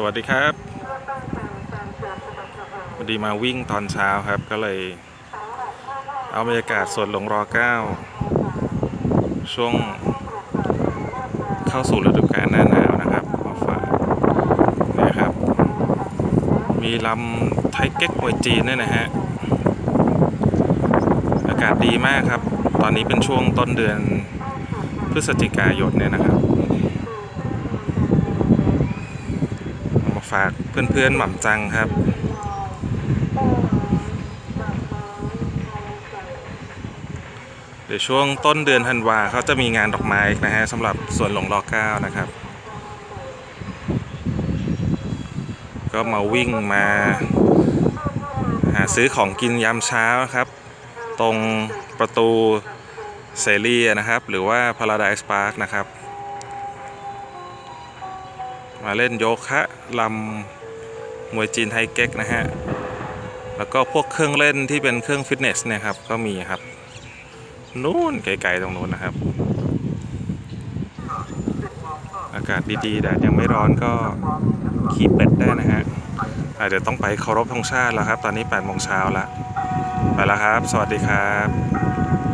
สวัสดีครับพอดีมาวิ่งตอนเช้าครับ ก็เลย เอาบรรยากาศสวนหลงรอเก้าช่วงเข้าสู่ฤดูกาลหน้าหนาวนะครับมาฝากนะครับ มีลำไทยเก๊กมวยจีนด้วยนะฮะ อากาศดีมากครับ ตอนนี้เป็นช่วงต้นเดือนพฤศจิกายนเนี่ยนะครับ เอามา ฝากเพื่อนๆหม่ำจังครับ เดี๋ยวช่วงต้นเดือนธันวาเขาจะมีงานดอกไม้นะฮะสำหรับสวนหลงรอเก้านะครับ ก็มาวิ่งมา หาซื้อของกินยามเช้าครับ ตรงประตูเซรีนะครับ หรือว่า Paradise Park นะครับ มาเล่นโยคะลำมวยจีนไทยเก๊กนะฮะ แล้วก็พวกเครื่องเล่นที่เป็นเครื่องฟิตเนสเนี่ยครับก็มีครับ นู่นไกลๆตรงนู้นนะครับ อากาศดีๆแดดยังไม่ร้อนก็ขี่เป็ดได้นะฮะอะเดี๋ยวต้องไปเคารพธงชาติแล้วครับ ตอนนี้8โมงเช้าแล้ว ไปแล้วครับ สวัสดีครับ